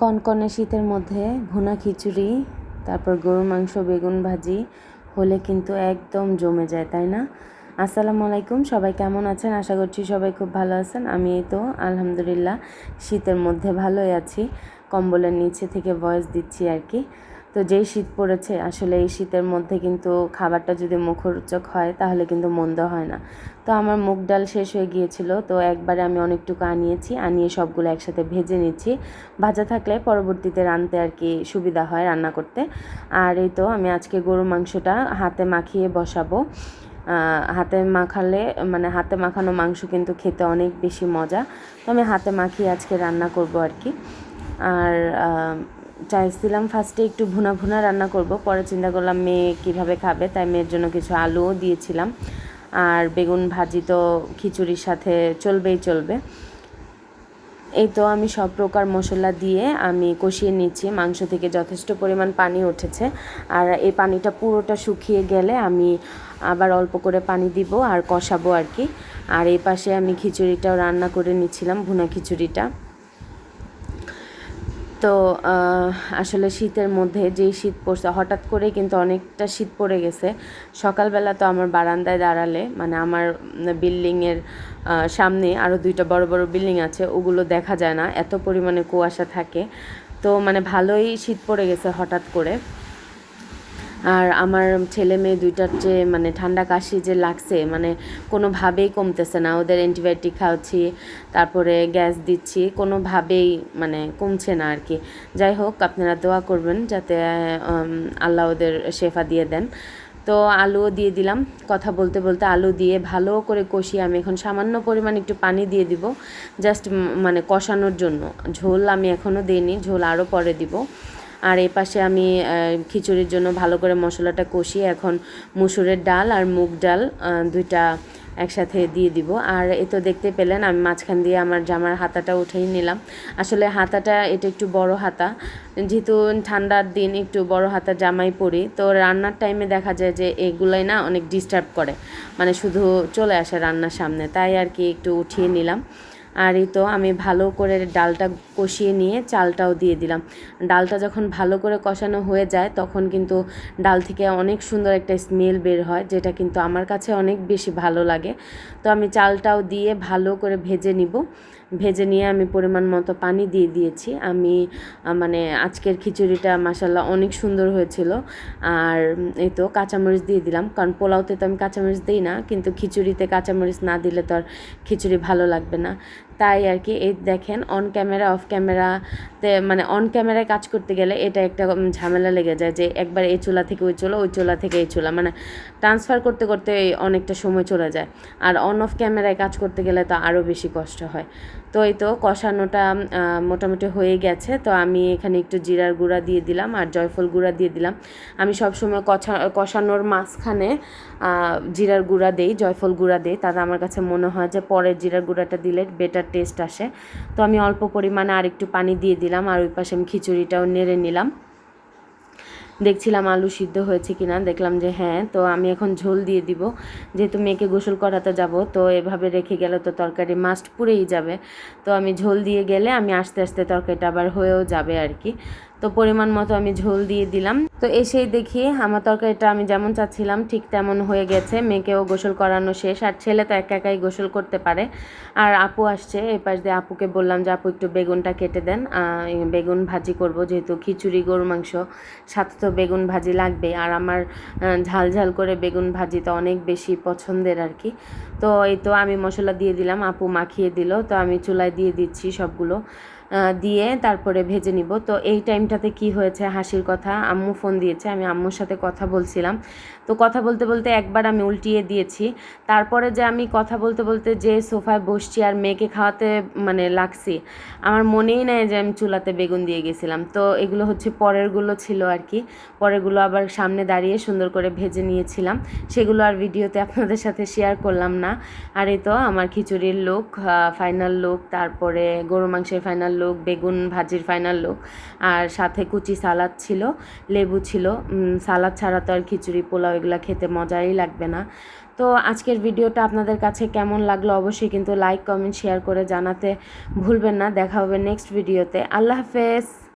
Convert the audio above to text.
কনকনে শীতের মধ্যে ভুনা খিচুড়ি, তারপর গরুর মাংস, বেগুন ভাজি হলে কিন্তু একদম জমে যায়, তাই না? আসসালামু আলাইকুম, সবাই কেমন আছেন? আশা করছি সবাই খুব ভালো আছেন। আমি এই তো, আলহামদুলিল্লাহ, শীতের মধ্যে ভালোই আছি। কম্বলের নিচে থেকে ভয়েস দিচ্ছি আর কি। তো যেই শীত পড়েছে, আসলে এই শীতের মধ্যে কিন্তু খাবারটা যদি মুখরোচক হয়, তাহলে কিন্তু মন্দ হয় না। তো আমার মুগ ডাল শেষ হয়ে গিয়েছিল, তো একবারে আমি অনেকটুকু আনিয়েছি, আনিয়ে সবগুলো একসাথে ভেজে নিচ্ছি। ভাজা থাকলে পরবর্তীতে রানতে আর কি সুবিধা হয় রান্না করতে। আর এই তো আমি আজকে গরু মাংসটা হাতে মাখিয়ে বসাবো। হাতে মাখালে মানে হাতে মাখানো মাংস কিন্তু খেতে অনেক বেশি মজা। তো আমি হাতে মাখিয়ে আজকে রান্না করব আর কি। আর চাইছিলাম ফার্স্টে একটু ভুনা ভুনা রান্না করব। পরে চিন্তা করলাম মেয়ে কীভাবে খাবে, তাই মেয়ের জন্য কিছু আলুও দিয়েছিলাম। আর বেগুন ভাজি তো খিচুড়ির সাথে চলবেই চলবে। এই তো আমি সব প্রকার মশলা দিয়ে আমি কষিয়ে নিচ্ছি। মাংস থেকে যথেষ্ট পরিমাণ পানি উঠেছে। আর এই পানিটা পুরোটা শুকিয়ে গেলে আমি আবার অল্প করে পানি দিব আর কষাবো আর কি। আর এই পাশে আমি খিচুড়িটাও রান্না করে নিচ্ছিলাম, ভুনা খিচুড়িটা। তো আসলে শীতের মধ্যে যেই শীত পড়ছে, হঠাৎ করে কিন্তু অনেকটা শীত পড়ে গেছে। সকালবেলা তো আমার বারান্দায় দাঁড়ালে মানে আমার বিল্ডিংয়ের সামনে আরও দুইটা বড় বড় বিল্ডিং আছে, ওগুলো দেখা যায় না, এত পরিমাণে কুয়াশা থাকে। তো মানে ভালোই শীত পড়ে গেছে হঠাৎ করে। আর আমার ছেলে মেয়ে দুইটার যে মানে ঠান্ডা কাশি যে লাগছে মানে কোনোভাবেই কমতেছে না। ওদের অ্যান্টিবায়োটিক খাওয়াচ্ছি, তারপরে গ্যাস দিচ্ছি, কোনোভাবেই মানে কমছে না আর কি। যাই হোক, আপনারা দোয়া করবেন যাতে আল্লাহ ওদের শেফা দিয়ে দেন। তো আলুও দিয়ে দিলাম। কথা বলতে বলতে আলু দিয়ে ভালো করে কষিয়ে আমি এখন সামান্য পরিমাণ একটু পানি দিয়ে দিব জাস্ট মানে কষানোর জন্য। ঝোল আমি এখনও দিইনি, ঝোল আরও পরে দিব। আর এই পাশে আমি খিচুড়ির জন্য ভালো করে মশলাটা কষিয়ে এখন মুসুরের ডাল আর মুগ ডাল দুইটা একসাথে দিয়ে দিব। আর এ তো দেখতে পেলেন, আমি মাঝখান দিয়ে আমার জামার হাতাটা উঠেই নিলাম। আসলে হাতাটা, এটা একটু বড় হাতা। যেহেতু ঠান্ডার দিন একটু বড় হাতা জামাই পরি, তো রান্নার টাইমে দেখা যায় যে এগুলোই না অনেক ডিস্টার্ব করে। মানে শুধু চলে আসে রান্নার সামনে, তাই আর কি একটু উঠিয়ে নিলাম। আর এই তো আমি ভালো করে ডালটা কষিয়ে নিয়ে চালটাও দিয়ে দিলাম। ডালটা যখন ভালো করে কষানো হয়ে যায়, তখন কিন্তু ডাল থেকে অনেক সুন্দর একটা স্মেল বের হয়, যেটা কিন্তু আমার কাছে অনেক বেশি ভালো লাগে। তো আমি চালটাও দিয়ে ভালো করে ভেজে নিব। ভেজে নিয়ে আমি পরিমাণ মতো পানি দিয়ে দিয়েছি। আমি মানে আজকের খিচুড়িটা মাসাল্লাহ অনেক সুন্দর হয়েছিল। আর এই তো কাঁচামরিচ দিয়ে দিলাম। কারণ পোলাওতে তো আমি কাঁচামরিচ দিই না, কিন্তু খিচুড়িতে কাঁচামরিচ না দিলে তো আর খিচুড়ি ভালো লাগবে না। তাই আর কি, এই দেখেন অন ক্যামেরা অফ ক্যামেরাতে মানে অন ক্যামেরায় কাজ করতে গেলে এটা একটা ঝামেলা লেগে যায় যে একবার এই চুলা থেকে ওই চুলা ওই চুলা থেকে এই চুলা মানে ট্রান্সফার করতে করতে অনেকটা সময় চলে যায়। আর অন অফ ক্যামেরায় কাজ করতে গেলে তো আরও বেশি কষ্ট হয়। তো এই তো কষানোটা মোটামুটি হয়ে গেছে। তো আমি এখানে একটু জিরার গুঁড়া দিয়ে দিলাম আর জয়ফল গুঁড়া দিয়ে দিলাম। আমি সবসময় কষা কষানোর মাঝখানে জিরার গুঁড়া দেই, জয়ফল গুঁড়া দেই। তাতে আমার কাছে মনে হয় যে পরের জিরার গুঁড়াটা দিলে বেটার টেস্ট আসে। তো আমি অল্প পরিমাণে আর একটু পানি দিয়ে দিলাম আর ওই পাশে আমি খিচুড়িটাও নেড়ে নিলাম। দেখছিলাম আলু সিদ্ধ হয়েছে কিনা, দেখলাম যে হ্যাঁ তো আমি এখন ঝোল দিয়ে দিব। যেহেতু মেয়েকে গোসল করাতে যাব, তো এভাবে রেখে গেলে তো তরকারি মাস্ট পুড়েই যাবে। তো আমি ঝোল দিয়ে গেলে আমি আস্তে আস্তে তরকারিটা আবার হয়েও যাবে আর কি। তো পরিমাণ মতো আমি ঝোল দিয়ে দিলাম। তো এসেই দেখি আমার তরকারিটা আমি যেমন চাচ্ছিলাম, ঠিক তেমন হয়ে গেছে। মেয়েকেও গোসল করানো শেষ, আর ছেলে তো একা একাই গোসল করতে পারে। আর আপু আসছে এই পাশ দিয়ে আপুকে বললাম যে, আপু, একটু বেগুনটা কেটে দেন। বেগুন ভাজি করব, যেহেতু খিচুড়ি গরু মাংস, সাথে তো বেগুন ভাজি লাগবে। আর আমার ঝাল ঝাল করে বেগুন ভাজি তো অনেক বেশি পছন্দের আর কি। তো এই তো আমি মশলা দিয়ে দিলাম, আপু মাখিয়ে দিল। তো আমি চুলায় দিয়ে দিচ্ছি সবগুলো। দিয়ে তারপরে ভেজে নিব। তো এই টাইমটাতে কি হয়েছে হাসির কথা? আম্মু ফোন দিয়েছে, আমি আম্মুর সাথে কথা বলছিলাম। তো কথা বলতে বলতে একবার আমি উল্টিয়ে দিয়েছি। তারপরে যে আমি কথা বলতে বলতে যে সোফায় বসছি আর মেয়েকে খাওয়াতে মানে লাগছি, আমার মনেই নেয় যে আমি চুলাতে বেগুন দিয়ে গেছিলাম। তো এগুলো হচ্ছে পরেরগুলো ছিল আর কি। পরেরগুলো আবার সামনে দাঁড়িয়ে সুন্দর করে ভেজে নিয়েছিলাম। সেগুলো আর ভিডিওতে আপনাদের সাথে শেয়ার করলাম না। আর এই তো আমার খিচুড়ির লুক ফাইনাল লুক তারপরে গরু মাংসের ফাইনাল লুক, বেগুন ভাজির ফাইনাল লোক, আর সাথে কুচি সালাদ ছিল, লেবু ছিল। সালাদ ছাড়া তো আর খিচুড়ি, পোলাও এগুলো খেতে মজাই লাগবে না। তো আজকের ভিডিওটা আপনাদের কাছে কেমন লাগল অবশ্যই কিন্তু লাইক কমেন্ট শেয়ার করে জানাতে ভুলবেন না। দেখা হবে নেক্সট ভিডিওতে আল্লাহ হাফেজ!